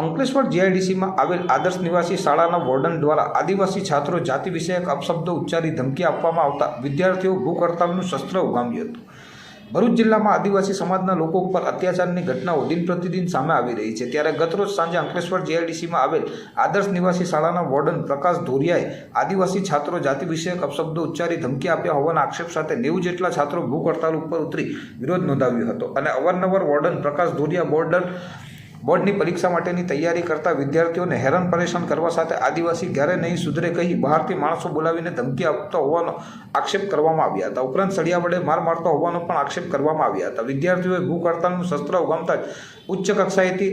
અંકલેશ્વર જીઆઈડીસીમાં આવેલ આદર્શ નિવાસી શાળાના વોર્ડન દ્વારા આદિવાસી છાત્રો જાતિ વિષયક અપશબ્દો ઉચ્ચારી ધમકી આપવામાં આવતા વિદ્યાર્થીઓ ભૂખ શસ્ત્ર ઉગામ્યું હતું. ભરૂચ જિલ્લામાં આદિવાસી સમાજના લોકો ઉપર અત્યાચારની ઘટનાઓ દિન પ્રતિદિન સામે આવી રહી છે. ત્યારે ગતરોજ સાંજે અંકલેશ્વર જીઆઈડીસીમાં આવેલ આદર્શ નિવાસી શાળાના વોર્ડન પ્રકાશ ધોરિયાએ આદિવાસી છાત્રો જાતિ વિષયક અપશબ્દો ઉચ્ચારી ધમકી આપ્યા હોવાના આક્ષેપ સાથે નેવું જેટલા છાત્રો ભૂખ હડતાલ ઉપર ઉતરી વિરોધ નોંધાવ્યો હતો. અને અવારનવાર વોર્ડન પ્રકાશ ધોરિયા બોર્ડર બોર્ડની પરીક્ષા માટેની તૈયારી કરતા વિદ્યાર્થીઓને હેરાન પરેશાન કરવા સાથે આદિવાસી ક્યારે નહીં સુધરે કહી બહારથી માણસો બોલાવીને ધમકી આપતા હોવાનો આક્ષેપ કરવામાં આવ્યા હતા. ઉપરાંત સળિયા વડે માર મારતા હોવાનો પણ આક્ષેપ કરવામાં આવ્યા હતા. વિદ્યાર્થીઓએ ભૂખ હડતાલનું શસ્ત્ર ઉગામતા જ ઉચ્ચ કક્ષાએથી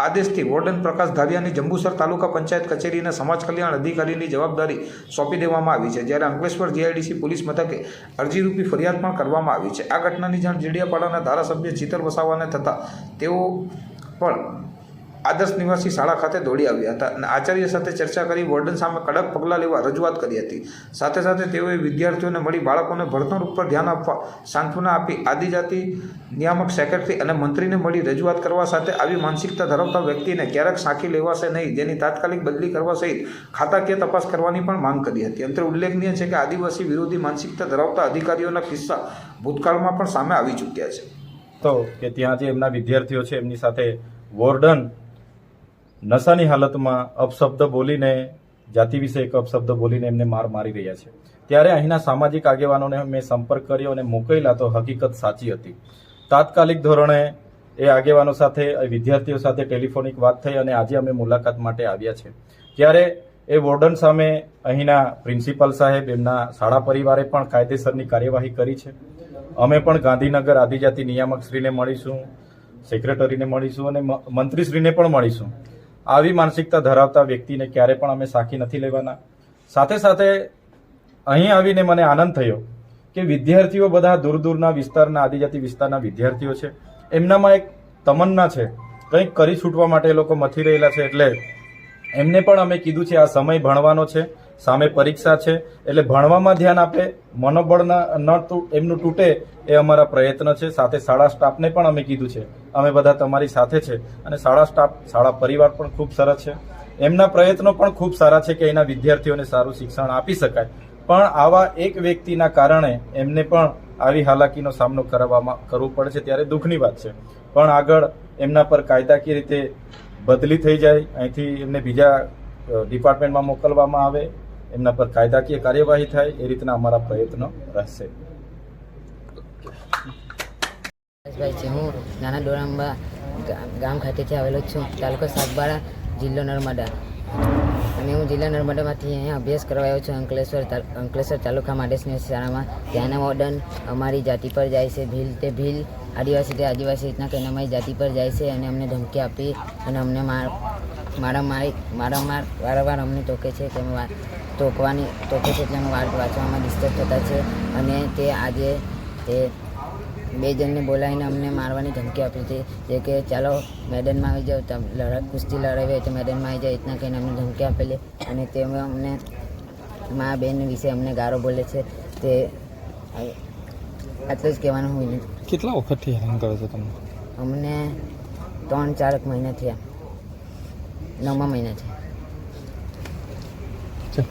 આદેશથી વોર્ડન પ્રકાશ ધારિયાની જંબુસર તાલુકા પંચાયત કચેરીના સમાજ કલ્યાણ અધિકારીની જવાબદારી સોંપી દેવામાં આવી છે. જ્યારે અંકલેશ્વર જીઆઈડીસી પોલીસ મથકે અરજીરૂપી ફરિયાદ પણ કરવામાં આવી છે. આ ઘટનાની જાણ જીડિયાપાડાના ધારાસભ્ય ચિતર વસાવાને થતાં તેઓ પણ આદર્શ નિવાસી શાળા ખાતે દોડી આવ્યા હતા અને આચાર્ય સાથે ચર્ચા કરી, વોર્ડન સામે કડક પગલાં લેવા રજૂઆત કરી હતી. સાથે સાથે તેઓએ વિદ્યાર્થીઓને મળી બાળકોને ભણતર ઉપર ધ્યાન આપવા સાંત્વના આપી આદિજાતિ નિયામક સેક્રેટરી અને મંત્રીને મળી રજૂઆત કરવા સાથે આવી માનસિકતા ધરાવતા વ્યક્તિને ક્યારેક સાંખી લેવાશે નહીં, જેની તાત્કાલિક બદલી કરવા સહિત ખાતાકીય તપાસ કરવાની પણ માંગ કરી હતી. અંતરે ઉલ્લેખનીય છે કે આદિવાસી વિરોધી માનસિકતા ધરાવતા અધિકારીઓના કિસ્સા ભૂતકાળમાં પણ સામે આવી ચૂક્યા છે. તો કે ત્યાં જે એમના વિદ્યાર્થીઓ છે, એમની સાથે વોર્ડન નશાની હાલતમાં અપશબ્દ બોલીને, જાતિ વિશે એક અપશબ્દ બોલીને એમને માર મારી રહ્યા છે. ત્યારે અહીંના સામાજિક આગેવાનોને મેં સંપર્ક કર્યો અને મોકલેલા તો હકીકત સાચી હતી. તાત્કાલિક ધોરણે એ આગેવાનો સાથે, એ વિદ્યાર્થીઓ સાથે ટેલિફોનિક વાત થઈ અને આજે અમે મુલાકાત માટે આવ્યા છે. ત્યારે એ વોર્ડન સામે અહીંના પ્રિન્સિપાલ સાહેબ, એમના શાળા પરિવારે પણ કાયદેસરની કાર્યવાહી કરી છે. અમે પણ ગાંધીનગર આદિજાતિ નિયામક શ્રીને મળીશું, સેક્રેટરીને મળીશું અને મંત્રીશ્રીને પણ મળીશું. આવી માનસિકતા ધરાવતા વ્યક્તિને ક્યારે પણ અમે સાખી નથી લેવાના. સાથે સાથે અહીં આવીને મને આનંદ થયો કે વિદ્યાર્થીઓ બધા દૂર દૂરના વિસ્તારના, આદિજાતિ વિસ્તારના વિદ્યાર્થીઓ છે. એમનામાં એક તમન્ના છે. કંઈક કરી છૂટવા માટે એ લોકો મથી રહેલા છે એટલે એમને પણ અમે કીધું છે, આ સમય ભણવાનો છે. સામે પરીક્ષા છે. એટલે ભણવામાં ધ્યાન આપે, મનોબળ ન એમનું તૂટે એ અમારા પ્રયત્ન છે. સાથે શાળા સ્ટાફને પણ અમે કીધું છે. અમે બધા તમારી સાથે છે. અને શાળા સ્ટાફ, શાળા પરિવાર પણ ખૂબ સરસ છે. એમના પ્રયત્નો પણ ખૂબ સારા છે કે એના વિદ્યાર્થીઓને સારું શિક્ષણ આપી શકાય. પણ આવા એક વ્યક્તિના કારણે એમને પણ આવી હાલાકીનો સામનો કરવામાં, કરવો પડે છે ત્યારે દુઃખની વાત છે. પણ આગળ એમના પર કાયદાકીય રીતે બદલી થઈ જાય. અહીંથી એમને બીજા ડિપાર્ટમેન્ટમાં મોકલવામાં આવે. એમના પર કાયદાકીય કાર્યવાહી થાય એ રીતના અમારા પ્રયત્નો રહેશે. હું નાના ડોરાંબા ગામ ખાતેથી આવેલો છું, તાલુકો સાગબારા જિલ્લો નર્મદા. અને હું જિલ્લા નર્મદામાંથી અહીંયા અભ્યાસ કરવા આવ્યો છું, અંકલેશ્વર અંકલેશ્વર તાલુકા માડેસની શાળામાં. ત્યાંના વોર્ડન અમારી જાતિ પર જાય છે, ભીલ તે ભીલ, આદિવાસી તે આદિવાસી રીતના કહીને અમારી જાતિ પર જાય છે અને અમને ધમકી આપી અને અમને માર મારા મારી મારા માર વારંવાર અમને ટોકે છે કે અમે તોકે છે એટલે અમે વાત વાંચવામાં ડિસ્ટર્બ થતા છે. અને તે આજે તે બે જણને બોલાવીને અમને મારવાની ધમકી આપી હતી. જે કે ચાલો મેદાનમાં આવી જાઓ. તમે લડા કુસ્તી લડાવી હોય તો મેદાનમાં આવી જાય એટલા કહીને અમને ધમકી આપેલી. અને તે અમને મા બેન વિશે અમને ગારો બોલે છે. તે આટલું જ કહેવાનું હોય કેટલા વખતથી હેરાન કરે છે તમને અમને ત્રણ ચાર મહિના થયા. નવમા મહિના છે